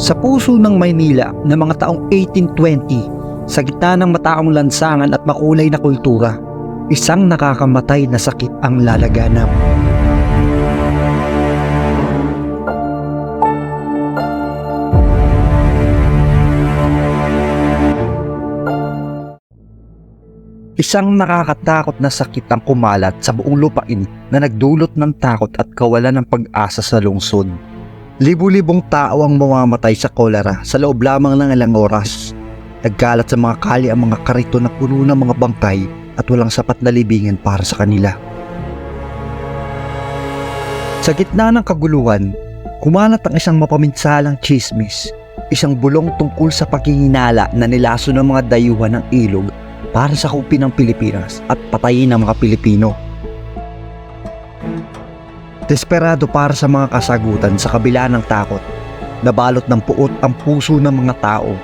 Sa puso ng Maynila na mga taong 1820, sa gitna ng mataong lansangan at makulay na kultura, isang nakakamatay na sakit ang lalaganap. Isang nakakatakot na sakit ang kumalat sa buong lupain na nagdulot ng takot at kawalan ng pag-asa sa lungsod. Libu-libong tao ang mamamatay sa kolera sa loob lamang ng ilang oras. Nagkalat sa mga kali ang mga karito na puno ng mga bangkay at walang sapat na libingan para sa kanila. Sa gitna ng kaguluhan, kumalat ang isang mapaminsalang chismis, isang bulong tungkol sa paghihinala na nilaso ng mga dayuhan ng ilog para sa kupin ng Pilipinas at patayin ang mga Pilipino. Desperado para sa mga kasagutan sa kabila ng takot, nabalot ng puot ang puso ng mga tao.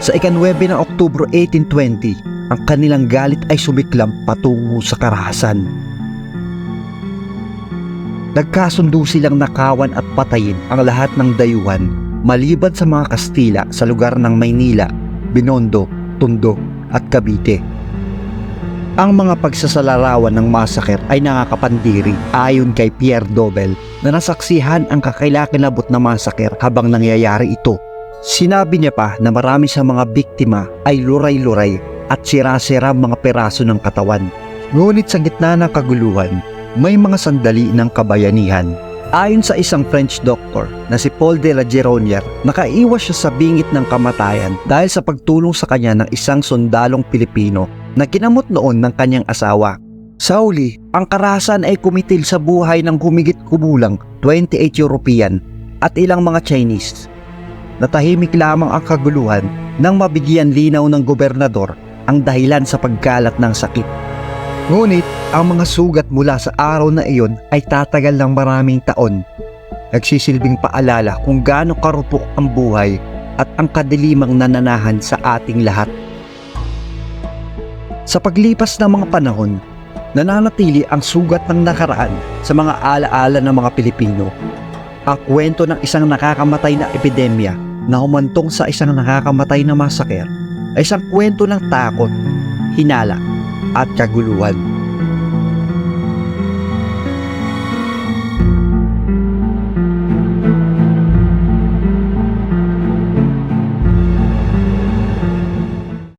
Sa ikanwebe ng Oktobro 1820, ang kanilang galit ay sumiklam patungo sa karahasan. Nagkasundo silang nakawan at patayin ang lahat ng dayuhan maliban sa mga Kastila sa lugar ng Maynila, Binondo, Tondo at Cavite. Ang mga pagsasalarawan ng masaker ay nakakapandiri ayon kay Pierre Dobel na nasaksihan ang kakailakinabot na masaker habang nangyayari ito. Sinabi niya pa na marami sa mga biktima ay luray-luray at sira-sira mga peraso ng katawan. Ngunit sa gitna ng kaguluhan, may mga sandali ng kabayanihan. Ayon sa isang French doctor na si Paul de la Geronière, nakaiwas siya sa bingit ng kamatayan dahil sa pagtulong sa kanya ng isang sundalong Pilipino na kinamot noon ng kanyang asawa. Sa huli, ang karahasan ay kumitil sa buhay ng humigit kumulang 28 European at ilang mga Chinese. Natahimik lamang ang kaguluhan nang mabigyan linaw ng gobernador ang dahilan sa pagkalat ng sakit. Ngunit ang mga sugat mula sa araw na iyon ay tatagal ng maraming taon. Nagsisilbing paalala kung gaano karupok ang buhay at ang kadilimang nananahan sa ating lahat. Sa paglipas ng mga panahon, nananatili ang sugat ng nakaraan sa mga alaala ng mga Pilipino. Ang kwento ng isang nakakamatay na epidemya na humantong sa isang nakakamatay na masaker ay isang kwento ng takot, hinala at kaguluhan.